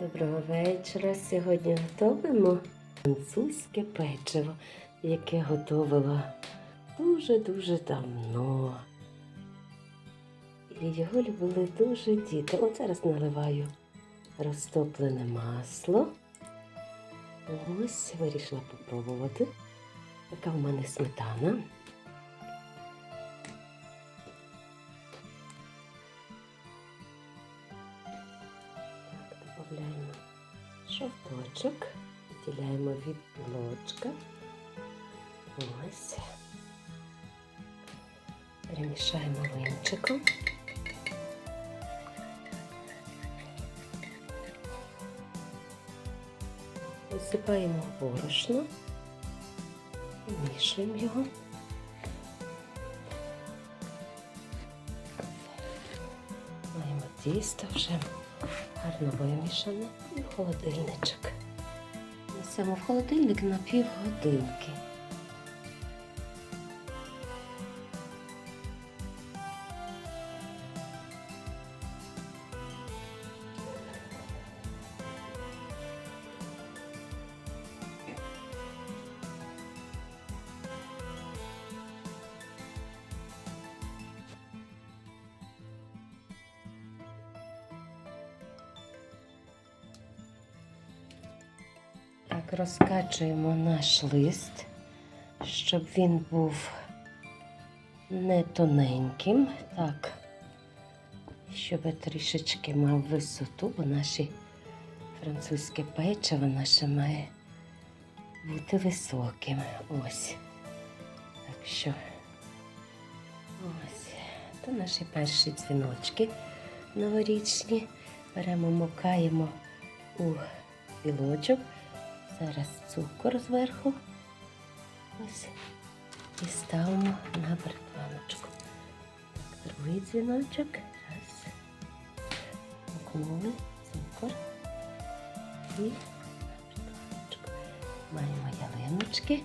Доброго вечора. Сьогодні готуємо французьке печиво, яке готувала дуже-дуже давно. І його любили дуже діти. От зараз наливаю розтоплене масло. Ось вирішила попробувати. Така в мене сметана. Додаємо шовточок, відділяємо від білочка. Ось. Перемішаємо винчиком. Висипаємо борошно, вмішуємо його. Маємо тісто вже гарно вимішане і в холодильничок. Несемо в холодильник на півгодинки. Розкачуємо наш лист, щоб він був не тоненьким, так, щоб трішечки мав висоту, бо наші французьке печиво наше має бути високим. Ось. Так що ось. То наші перші дзвіночки новорічні. Беремо, мокаємо у білочок. Зараз цукор зверху. Ось. І ставимо на бертваночку. Другий дзвіночок. Раз. Макнули цукор. І на бритваночку. Маємо ялиночки.